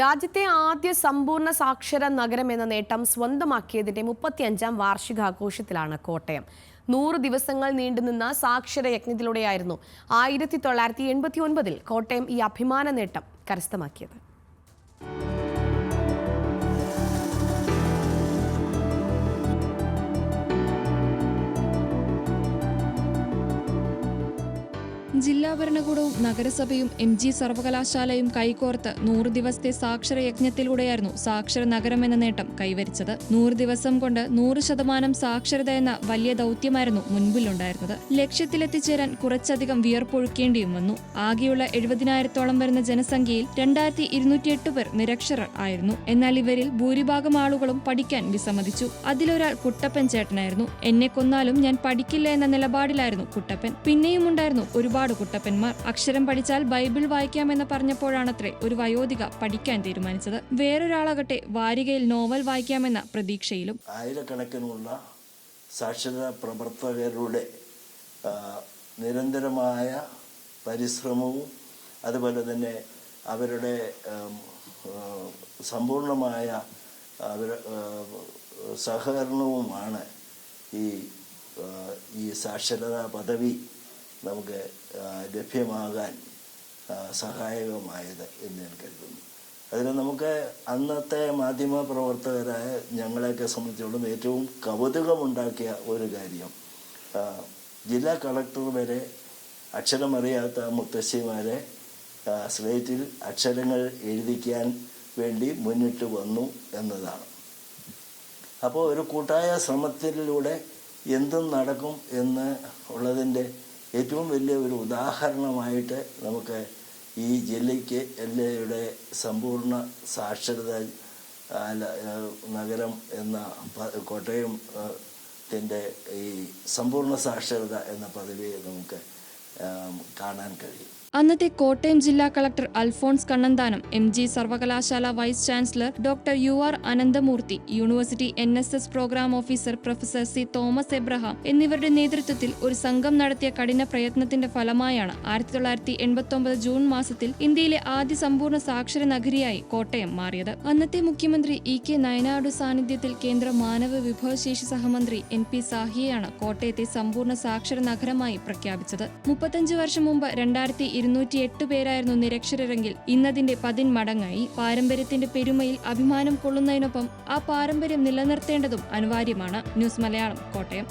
രാജ്യത്തെ ആദ്യ സമ്പൂർണ സാക്ഷര നഗരം എന്ന നേട്ടം സ്വന്തമാക്കിയതിന്റെ മുപ്പത്തിയഞ്ചാം വാർഷികാഘോഷത്തിലാണ് കോട്ടയം. നൂറ് ദിവസങ്ങൾ നീണ്ടുനിന്ന സാക്ഷര യജ്ഞത്തിലൂടെയായിരുന്നു ആയിരത്തി തൊള്ളായിരത്തി എൺപത്തി ഒൻപതിൽ കോട്ടയം ഈ അഭിമാന നേട്ടം കരസ്ഥമാക്കിയത്. ജില്ലാ ഭരണകൂടവും നഗരസഭയും എം ജി സർവകലാശാലയും കൈകോർത്ത് നൂറ് ദിവസത്തെ സാക്ഷര യജ്ഞത്തിലൂടെയായിരുന്നു സാക്ഷര നഗരം എന്ന നേട്ടം കൈവരിച്ചത്. നൂറ് ദിവസം കൊണ്ട് നൂറ് ശതമാനം സാക്ഷരത എന്ന വലിയ ദൗത്യമായിരുന്നു മുൻപിലുണ്ടായിരുന്നത്. ലക്ഷ്യത്തിലെത്തിച്ചേരാൻ കുറച്ചധികം വിയർപ്പൊഴുക്കേണ്ടിയും വന്നു. ആകെയുള്ള എഴുപതിനായിരത്തോളം വരുന്ന ജനസംഖ്യയിൽ രണ്ടായിരത്തി ഇരുന്നൂറ്റിയെട്ട് പേർ നിരക്ഷരർ ആയിരുന്നു. എന്നാൽ ഇവരിൽ ഭൂരിഭാഗം ആളുകളും പഠിക്കാൻ വിസമ്മതിച്ചു. അതിലൊരാൾ കുട്ടപ്പൻ ചേട്ടനായിരുന്നു. എന്നെ കൊന്നാലും ഞാൻ പഠിക്കില്ല എന്ന നിലപാടിലായിരുന്നു കുട്ടപ്പൻ. പിന്നെയും ഉണ്ടായിരുന്നു ഒരുപാട് കുട്ടപ്പന്മാർ. അക്ഷരം പഠിച്ചാൽ ബൈബിൾ വായിക്കാമെന്ന് പറഞ്ഞപ്പോഴാണത്രേ ഒരു വയോധിക പഠിക്കാൻ തീരുമാനിച്ചത്. വേറൊരാളാകട്ടെ വാരികയിൽ നോവൽ വായിക്കാമെന്ന പ്രതീക്ഷയിലും. ആയിരക്കണക്കിനുള്ള സാക്ഷരതാ പ്രവർത്തകരുടെ നിരന്തരമായ പരിശ്രമവും അതുപോലെ തന്നെ അവരുടെ സമ്പൂർണമായ സഹകരണവുമാണ് ഈ ഈ സാക്ഷരതാ പദവി നമുക്ക് ലഭ്യമാകാൻ സഹായകമായത് എന്ന് ഞാൻ കരുതുന്നു. അതിന് നമുക്ക് അന്നത്തെ മാധ്യമ പ്രവർത്തകരായ ഞങ്ങളെയൊക്കെ സംബന്ധിച്ചോളം ഏറ്റവും കൗതുകമുണ്ടാക്കിയ ഒരു കാര്യം ജില്ലാ കളക്ടർ വരെ അക്ഷരമറിയാത്ത മുത്തശ്ശിമാരെ സ്ലേറ്റിൽ അക്ഷരങ്ങൾ എഴുതിക്കാൻ വേണ്ടി മുന്നിട്ട് വന്നു എന്നതാണ്. അപ്പോൾ ഒരു കൂട്ടായ ശ്രമത്തിലൂടെ എന്തും നടക്കും എന്ന് ഉള്ളതിന്റെ ഏറ്റവും വലിയ ഒരു ഉദാഹരണമായിട്ട് നമുക്ക് ഈ ജില്ലയ്ക്ക് ജില്ലയുടെ സമ്പൂർണ സാക്ഷരത നഗരം എന്ന കോട്ടയം ത്തിന്റെ ഈ സമ്പൂർണ സാക്ഷരത എന്ന പദവിയെ നമുക്ക് കാണാൻ കഴിയും. അന്നത്തെ കോട്ടയം ജില്ലാ collector Alphons Kannanthanam M G സർവകലാശാല vice chancellor doctor U R Ananthamurthy university N S S programme officer professor C Thomas Abraham എന്നിവരുടെ നേതൃത്വത്തിൽ ഒരു സംഘം നടത്തിയ കഠിന പ്രയത്നത്തിന്റെ ഫലമായാണ് ആയിരത്തി തൊള്ളായിരത്തി എൺപത്തി ജൂൺ മാസത്തിൽ ഇന്ത്യയിലെ ആദ്യ സമ്പൂർണ സാക്ഷര നഗരിയായി കോട്ടയം മാറിയത്. അന്നത്തെ മുഖ്യമന്ത്രി ഇ കെ നയനാടു സാന്നിധ്യത്തിൽ കേന്ദ്ര മാനവ വിഭവശേഷി സഹമന്ത്രി എൻ പി സാഹിയെയാണ് കോട്ടയത്തെ സമ്പൂർണ സാക്ഷര നഗരമായി പ്രഖ്യാപിച്ചത്. മുപ്പത്തഞ്ച് വർഷം മുമ്പ് രണ്ടായിരത്തി ഇരുന്നൂറ്റി എട്ട് പേരായിരുന്നു നിരക്ഷരരെങ്കിൽ ഇന്നതിന്റെ പതിന്മടങ്ങായി പാരമ്പര്യത്തിന്റെ പെരുമയിൽ അഭിമാനം കൊള്ളുന്നതിനൊപ്പം ആ പാരമ്പര്യം നിലനിർത്തേണ്ടതും അനിവാര്യമാണ്. ന്യൂസ് മലയാളം കോട്ടയം.